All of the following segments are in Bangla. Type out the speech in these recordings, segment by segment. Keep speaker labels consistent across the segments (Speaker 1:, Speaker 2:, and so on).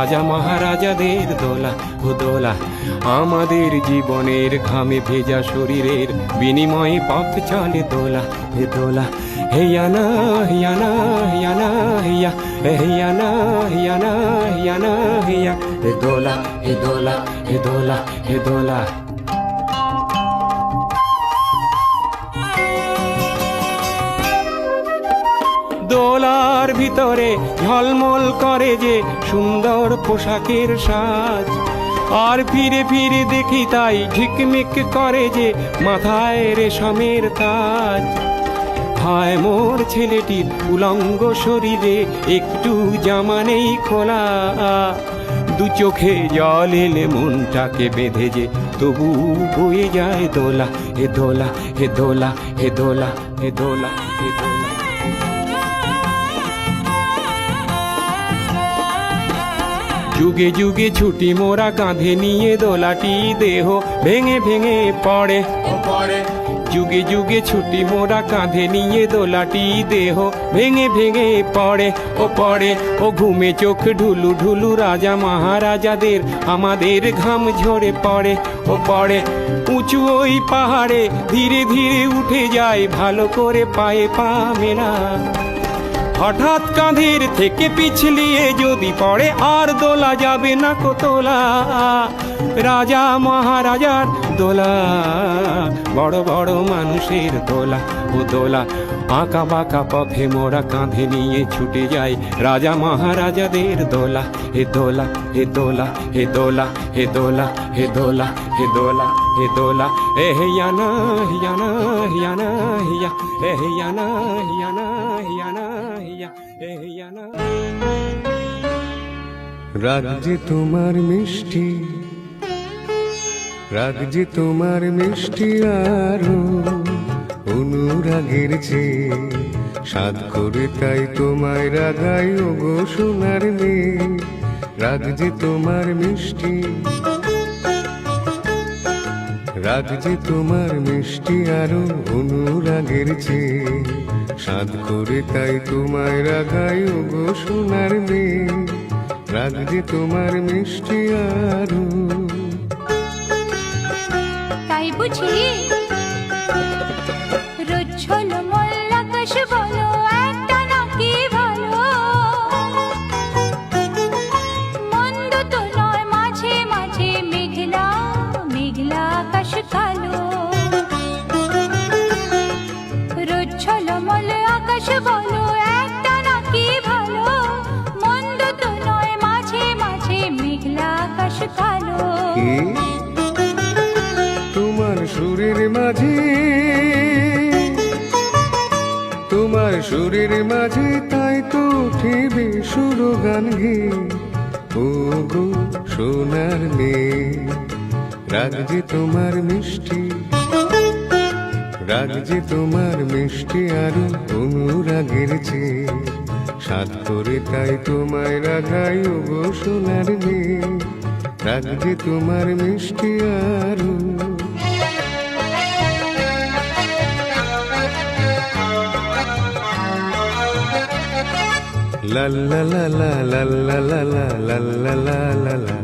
Speaker 1: রাজা মহারাজাদের দোলা ও দোলা, আমাদের জীবনের ঘামে ভেজা শরীরের বিনিময়ে পথ চলে দোলা, হে দোলা হেয়ানা হিয়ানা হিয়ানা হিয়া হেয়ানা হিয়ানা হিয়ানা হিয়া হে দোলা হে দোলা হে দোলা হে দোলা। দোলার ভিতরে ঝলমল করে যে সুন্দর পোশাকের সাজ। আর ফিরে ফিরে দেখি তাই ঝিকমিক করে যে মাথায় রেশমের তাজ। হায় মোর ছেলেটির উলঙ্গ শরীরে একটু জামা নেই খোলা। দু চোখে জল এলে মনটাকে বেঁধে যে তবু বয়ে যায় দোলা, হে দোলা হে দোলা হে দোলা হে দোলা হে দোলা। যুগে যুগে ছুটি মোরা কাঁধে নিয়ে দোলাটি দেহ ভেঙে ভেঙে পড়ে।
Speaker 2: পরে
Speaker 1: যুগে যুগে ছুটি মোরা কাঁধে নিয়ে দোলাটি দেহ ভেঙে ভেঙে পড়ে। ও পড়ে ও ঘুমে চোখ ঢুলু ঢুলু রাজা মহারাজাদের আমাদের ঘাম ঝরে পড়ে। ও পড়ে উঁচু ওই পাহাড়ে ধীরে ধীরে উঠে যায় ভালো করে পায়ে পা মেলা। হঠাৎ কাঁধের থেকে পিছলিয়ে যদি পড়ে, আর দোলা যাবে না কোতলা। রাজা মহারাজার দোলা, বড় বড় মানুষের দোলা ও দোলা। আঁকা বাঁকা পথে মোরা কাঁধে নিয়ে ছুটে যায় রাজা মহারাজাদের দোলা। হে দোলা হে দোলা হে দোলা হে দোলা হে দোলা হে দোলা হে দোলা। এ হিয়ানা হিয়ানা হিয়ানা হিয়া এ হিয়ানা হিয়ানা হিয়ানা হিয়া এ হিয়ানা
Speaker 2: রাগ যে তোমার মিষ্টি, রাগ যে তোমার মিষ্টি আরও অনুরাগের চেয়ে। সাদ করে তাই তোমায় রাগাই ও গো সোনার মেয়ে। রাগ যে তোমার মিষ্টি রাগ যে তোমার মিষ্টি আরও অনুরাগের চেয়ে। সাদ করে তাই তোমায় রাগাই ও গো সোনার মেয়ে। রাগ যে তোমার মিষ্টি আরও।
Speaker 3: তাই বুঝি রোজ মল্লাকাশ বলো রোজ আকাশ বলো, একটা নাকি ভালো? মন্দ তো নয়, মাঝে মাঝে মেঘলা আকাশ কালো।
Speaker 2: তোমার সুরের মাঝে, তোমার সুরের মাঝে তাই তো উঠিবে সুর গান গে ও গো সোনার মেয়ে, রাগ যে তোমার মিষ্টি। রাগ যে তোমার মিষ্টি আরও অনুরাগের চেয়ে সাত করে তাই তোমায় রাগাই গো সোনার মেয়ে রাগ যে তোমার মিষ্টি আরও লা লা লা লা লা লা লা লা লা লা লা লা লা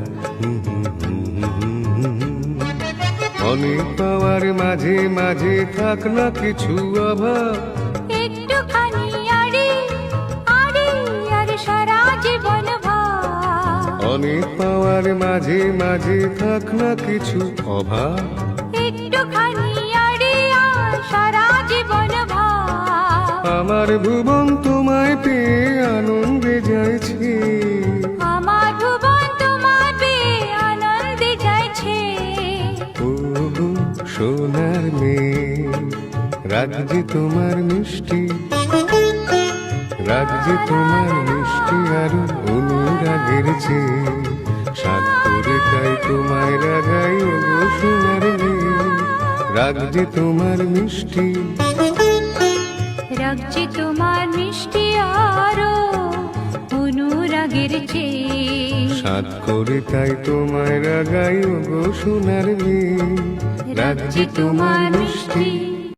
Speaker 2: অনেক পাওয়ার মাঝে মাঝে থাক না কিছু অভাব।
Speaker 3: একটুখানি আড়ি আড়ি আর সারা জীবন ভাব।
Speaker 2: অনেক পাওয়ার মাঝে মাঝে থাক না কিছু অভাব।
Speaker 3: একটুখানি আড়ি আর সারা জীবন
Speaker 2: আমার ভুবন রাগ যে তোমার মিষ্টি রাগ যে তোমার মিষ্টি আর অনুরাগের চেয়ে। সাত করে তাই তোমায় রাগাই গো সোনার রাগ যে তোমার মিষ্টি
Speaker 3: রাখছি তোমার মিষ্টি আরও অনুরাগের চেয়ে।
Speaker 2: সাত করে তাই তোমায় রাগাই গো সোনার মেয়ে। রাগ যে তোমার মিষ্টি